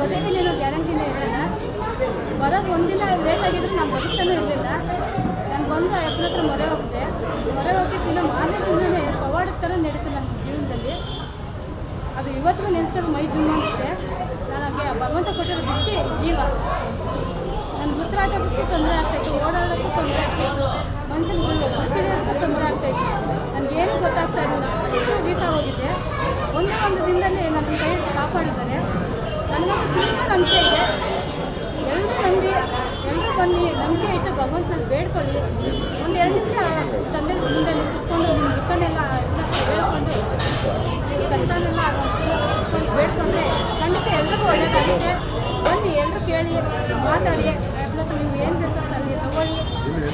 ಏನೋ ಗ್ಯಾರಂಟಿನೇ ಇರಲ್ಲ. ಬರೋದು ಒಂದಿನ ಲೇಟ್ ಆಗಿದ್ರು ನಾನು ಬದುಕ್ತಾನೆ ಇರಲಿಲ್ಲ. ನಾನು ಬಂದು ಅಪ್ಪನ ಹತ್ರ ಮೊರೆ ಹೋಗಿದೆ. ಮೊರೆ ಹೋಗಿದ್ದಿನ ಮಾರನೇ ದಿನವೇ ಪವಾಡದ ಥರ ನಡೀತು ನನ್ನ ಜೀವನದಲ್ಲಿ. ಅದು ಇವತ್ತು ನೆನೆಸ್ಕೊಂಡು ಮೈ ಜುಮ್ ಅಂತಿದೆ ನನಗೆ ಭಗವಂತ ಕೊಟ್ಟಿರೋ ಭಿಕ್ಷೆ ಜೀವ. ನನ್ನ ಉಸಿರಾಟಕ್ಕೂ ತೊಂದರೆ ಆಗ್ತಾಯಿತ್ತು ಓಡಾಡೋಕ್ಕೂ ತೊಂದರೆ ಆಗ್ತಾಯಿತ್ತು ಮನುಷ್ಯನಿಗೆ ಅಂತ ತೊಂದರೆ ಆಗ್ತಾಯಿತ್ತು ನನಗೇನು ಗೊತ್ತಾಗ್ತಾ ಇರಲಿಲ್ಲ. ಅಷ್ಟು ವೀಕ್ ಆಗೋಗಿದೆ ಒಂದೇ ಒಂದು ದಿನದಲ್ಲಿ ನನ್ನ ಕೈ ಕಾಪಾಡಿದ್ದಾರೆ. ನನಗಂತೂ ತುಂಬ ನಂಬಿಕೆ ಇದೆ. ಎಲ್ಲರೂ ನಂಬಿ ಎಲ್ಲರೂ ಬನ್ನಿ, ನಂಬಿಕೆ ಇಟ್ಟು ಭಗವಂತನಲ್ಲಿ ಬೇಡ್ಕೊಳ್ಳಿ. ಒಂದು ಎರಡು ನಿಮಿಷ ತಂದೆ ಮುಂದೆ ಕುತ್ಕೊಂಡು ನಿಮ್ಮ ದುಃಖನೆಲ್ಲ ಹೇಳ್ಕೊಂಡು ಕಷ್ಟನೆಲ್ಲ ಬೇಡ್ಕೊಂಡ್ರೆ ಖಂಡಿತ ಎಲ್ರಿಗೂ ಒಳ್ಳೆಯದಾಗುತ್ತೆ ಬನ್ನಿ ಎಲ್ಲರೂ ಕೇಳಿ, ಮಾತಾಡಿ. ಎಲ್ಲ ನೀವು ಏನು ಬೇಕೋ ಅಲ್ಲಿ ತಗೊಳ್ಳಿ.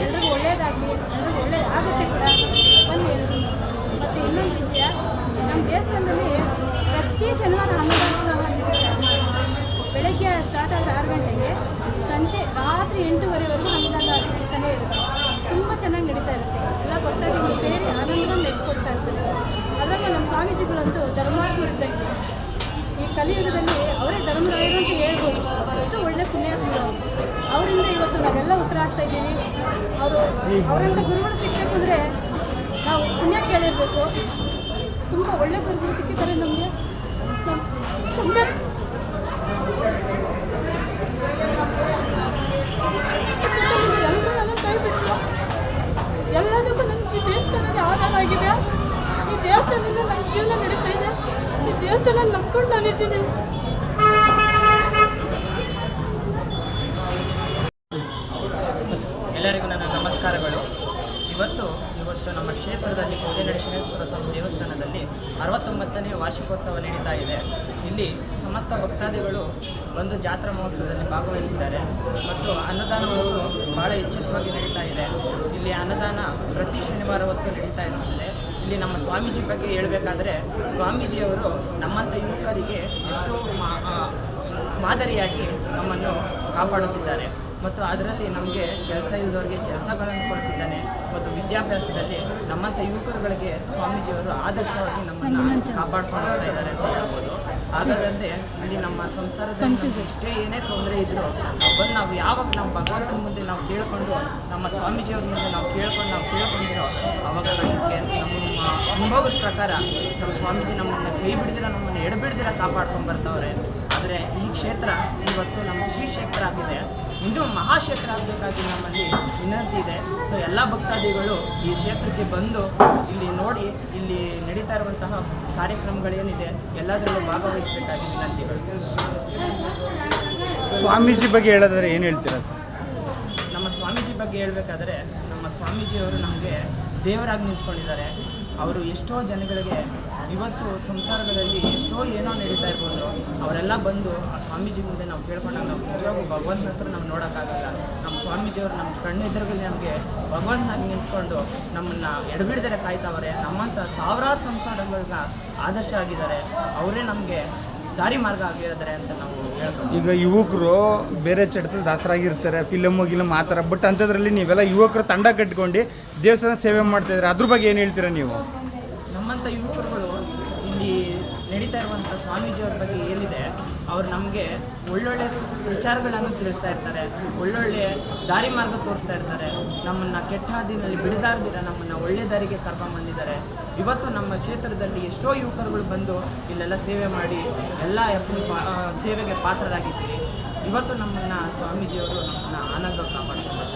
ಎಲ್ರಿಗೂ ಒಳ್ಳೆಯದಾಗಲಿ ಎಲ್ರಿಗೂ ಒಳ್ಳೇದಾಗುತ್ತೆ ಕೂಡ. ಬನ್ನಿ ಎಲ್ಲರೂ ರಾತ್ರಿ ಎಂಟೂವರೆವರೆಗೂ ಅನ್ನದಾನ ನಡೀತಾನೆ ಇರುತ್ತೆ. ತುಂಬ ಚೆನ್ನಾಗಿ ನಡೀತಾ ಇರುತ್ತೆ. ಎಲ್ಲ ಭಕ್ತಾದಿಗಳು ಸೇರಿ ಆನಂದನ ನಡೆಸ್ಕೊಡ್ತಾ ಇರ್ತಾರೆ. ಅದರಲ್ಲೂ ನಮ್ಮ ಸ್ವಾಮೀಜಿಗಳಂತೂ ಧರ್ಮಾತ್ಮರಿದ್ದಂಗೆ ಈ ಕಲಿಯುಗದಲ್ಲಿ ಅವರೇ ಧರ್ಮರಾಯರು ಅಂತ ಹೇಳ್ಬೋದು. ಅಷ್ಟು ಒಳ್ಳೆ ಪುಣ್ಯಾತ್ಮರು ಅವರು. ಅವರಿಂದ ಇವತ್ತು ನಾವೆಲ್ಲ ಉಸಿರಾಡ್ತಾ ಇದ್ದೀವಿ. ಅವರು, ಅವರಂಥ ಗುರುಗಳು ಸಿಕ್ಕಬೇಕು ಅಂದರೆ ನಾವು ಪುಣ್ಯ ಕೇಳಿರಬೇಕು. ತುಂಬ ಒಳ್ಳೆ ಗುರುಗಳು ಸಿಕ್ಕಿದ್ದಾರೆ ನಮಗೆ. ತುಂಬ ಎಲ್ಲರೂ ನನ್ನ ಕೈ ಬಿಟ್ಟು ಎಲ್ಲದಕ್ಕೂ ನನಗೆ ಈ ದೇವಸ್ಥಾನದ ಆಧಾರ ಆಗಿದೆ ಈ ದೇವಸ್ಥಾನದಿಂದ ನನ್ನ ಜೀವನ ನಡೀತಾ ಇದೆ. ಈ ದೇವಸ್ಥಾನ ನಂಬ್ಕೊಂಡು ನಾನಿದ್ದೀನಿ. ಎಲ್ಲರಿಗೂ ನನ್ನ ನಮಸ್ಕಾರಗಳು. ಇವತ್ತು ಇವತ್ತು ನಮ್ಮ ಕ್ಷೇತ್ರದಲ್ಲಿ ಕೋದೇನಡೇಶ್ವರ ಸ್ವಾಮಿ ದೇವಸ್ಥಾನದಲ್ಲಿ ಅರವತ್ತೊಂಬತ್ತನೇ ವಾರ್ಷಿಕೋತ್ಸವ ನಡೀತಾ ಇದೆ. ಇಲ್ಲಿ ಸಮಸ್ತ ಭಕ್ತಾದಿಗಳು ಒಂದು ಜಾತ್ರಾ ಮಹೋತ್ಸವದಲ್ಲಿ ಭಾಗವಹಿಸಿದ್ದಾರೆ. ಮತ್ತು ಅನ್ನದಾನವು ಭಾಳ ಇಚ್ಛಿತವಾಗಿ ನಡೀತಾ ಇದೆ. ಇಲ್ಲಿ ಅನ್ನದಾನ ಪ್ರತಿ ಶನಿವಾರ ಹೊತ್ತು ನಡೀತಾ ಇರುತ್ತದೆ. ಇಲ್ಲಿ ನಮ್ಮ ಸ್ವಾಮೀಜಿ ಬಗ್ಗೆ ಹೇಳಬೇಕಾದ್ರೆ ಸ್ವಾಮೀಜಿಯವರು ನಮ್ಮಂಥ ಯುವಕರಿಗೆ ಎಷ್ಟೋ ಮಾದರಿಯಾಗಿ ನಮ್ಮನ್ನು ಕಾಪಾಡುತ್ತಿದ್ದಾರೆ. ಮತ್ತು ಅದರಲ್ಲಿ ನಮಗೆ ಕೆಲಸ ಇಲ್ಲದವ್ರಿಗೆ ಕೆಲಸಗಳನ್ನು ಕೊಡಿಸಿದ್ದಾನೆ ಮತ್ತು ವಿದ್ಯಾಭ್ಯಾಸದಲ್ಲಿ ನಮ್ಮಂಥ ಯುವಕರುಗಳಿಗೆ ಸ್ವಾಮೀಜಿಯವರು ಆದರ್ಶವಾಗಿ ನಮ್ಮನ್ನು ಕಾಪಾಡ್ಕೊಂಡು ಹೋಗ್ತಾ ಇದ್ದಾರೆ ಅಂತ ಹೇಳ್ಬೋದು. ಹಾಗಾದ್ರೆ ಇಲ್ಲಿ ನಮ್ಮ ಸಂಸಾರದಲ್ಲಿ ನಮ್ಗೆ ಎಷ್ಟೇ ಏನೇ ತೊಂದರೆ ಇದ್ದರೂ ಬಂದು ನಾವು ಯಾವಾಗ ನಮ್ಮ ಭಗವಂತನ ಮುಂದೆ ನಾವು ಕೇಳಿಕೊಂಡು ನಮ್ಮ ಸ್ವಾಮೀಜಿಯವ್ರ ಮುಂದೆ ನಾವು ಕೇಳ್ಕೊಂಡು ನಾವು ಕೇಳ್ಕೊಂಡಿರೋ ಅವಾಗ ನಮಗೆ ನಮ್ಮ ಅನುಭವದ ಪ್ರಕಾರ ನಮ್ಮ ಸ್ವಾಮೀಜಿ ನಮ್ಮನ್ನು ಕೈ ಬಿಡಿದಿರ ನಮ್ಮನ್ನು ಎಡಬಿಡ್ದಿರ ಕಾಪಾಡ್ಕೊಂಡು ಬರ್ತವ್ರೆ. ಕ್ಷೇತ್ರ ಇವತ್ತು ನಮ್ಮ ಶ್ರೀ ಕ್ಷೇತ್ರ ಆಗಿದೆ. ಇನ್ನೂ ಮಹಾಕ್ಷೇತ್ರ ಆಗಬೇಕಾಗಿ ನಮ್ಮಲ್ಲಿ ವಿನಂತಿ ಇದೆ. ಸೊ ಎಲ್ಲ ಭಕ್ತಾದಿಗಳು ಈ ಕ್ಷೇತ್ರಕ್ಕೆ ಬಂದು ಇಲ್ಲಿ ನೋಡಿ ಇಲ್ಲಿ ನಡೀತಾ ಇರುವಂತಹ ಕಾರ್ಯಕ್ರಮಗಳೇನಿದೆ ಎಲ್ಲದರಲ್ಲೂ ಭಾಗವಹಿಸಬೇಕಾಗಿ ವಿನಂತಿಗಳು. ಸ್ವಾಮೀಜಿ ಬಗ್ಗೆ ಹೇಳೋದಾದ್ರೆ ಏನು ಹೇಳ್ತೀರಾ ಸರ್? ನಮ್ಮ ಸ್ವಾಮೀಜಿ ಬಗ್ಗೆ ಹೇಳಬೇಕಾದ್ರೆ ನಮ್ಮ ಸ್ವಾಮೀಜಿಯವರು ನಮಗೆ ದೇವರಾಗಿ ನಿಂತ್ಕೊಂಡಿದ್ದಾರೆ. ಅವರು ಎಷ್ಟೋ ಜನಗಳಿಗೆ ಇವತ್ತು ಸಂಸಾರಗಳಲ್ಲಿ ಎಷ್ಟೋ ಏನೋ ನಡೀತಾ ಇರ್ಬೋದು. ಅವರೆಲ್ಲ ಬಂದು ಆ ಸ್ವಾಮೀಜಿ ಮುಂದೆ ನಾವು ಕೇಳ್ಕೊಂಡಾಗ ನಾವು ನಿಜವಾಗೂ ಭಗವಂತನ ಹತ್ರ ನಾವು ನೋಡೋಕ್ಕಾಗಲ್ಲ. ನಮ್ಮ ಸ್ವಾಮೀಜಿಯವರು ನಮ್ಮ ಕಣ್ಣೆದುರುಗಲ್ಲಿ ನಮಗೆ ಭಗವಂತನಾಗಿ ನಿಂತ್ಕೊಂಡು ನಮ್ಮನ್ನು ಎಡಬಿಡ್ದರೆ ಕಾಯ್ತಾವ್ರೆ. ನಮ್ಮಂಥ ಸಾವಿರಾರು ಸಂಸಾರಗಳಿಗೆ ಆದರ್ಶ ಆಗಿದ್ದಾರೆ. ಅವರೇ ನಮಗೆ ದಾರಿ ಮಾರ್ಗ ಆಗಿದ್ದಾರೆ ಅಂತ ನಾವು ಈಗ ಯುವಕರು ಬೇರೆ ಚಟದಲ್ಲಿ ದಾಸರಾಗಿರ್ತಾರೆ ಫಿಲಮ್ ಗಿಲಮ್ ಆ ಥರ. ಬಟ್ ಅಂಥದ್ರಲ್ಲಿ ನೀವೆಲ್ಲ ಯುವಕರು ತಂಡ ಕಟ್ಕೊಂಡು ದೇವಸ್ಥಾನ ಸೇವೆ ಮಾಡ್ತಾ ಇದ್ರೆ ಅದ್ರ ಬಗ್ಗೆ ಏನು ಹೇಳ್ತೀರಾ ನೀವು? ನಮ್ಮಂಥ ಯುವಕರುಗಳು ಇಲ್ಲಿ ನಡೀತಾ ಇರುವಂಥ ಸ್ವಾಮೀಜಿಯವ್ರ ಬಗ್ಗೆ ಏನಿದೆ, ಅವ್ರು ನಮಗೆ ಒಳ್ಳೊಳ್ಳೆ ವಿಚಾರಗಳನ್ನು ತಿಳಿಸ್ತಾ ಇರ್ತಾರೆ, ಒಳ್ಳೊಳ್ಳೆ ದಾರಿ ಮಾರ್ಗ ತೋರಿಸ್ತಾ ಇರ್ತಾರೆ, ನಮ್ಮನ್ನು ಕೆಟ್ಟ ಹಾದಿನಲ್ಲಿ ಬಿಡದಾರ್ದಿರ ನಮ್ಮನ್ನು ಒಳ್ಳೆ ದಾರಿಗೆ ಕರ್ಕೊಂಬಂದಿದ್ದಾರೆ ಇವತ್ತು ನಮ್ಮ ಕ್ಷೇತ್ರದಲ್ಲಿ ಎಷ್ಟೋ ಯುವಕರುಗಳು ಬಂದು ಇಲ್ಲೆಲ್ಲ ಸೇವೆ ಮಾಡಿ, ಎಲ್ಲ ಸೇವೆಗೆ ಪಾತ್ರರಾಗಿದ್ದೀವಿ ಇವತ್ತು ನಮ್ಮನ್ನು ಸ್ವಾಮೀಜಿಯವರು ನಮ್ಮನ್ನು ಆನಂದ ಕಾಪಾಡ್ತಾರೆ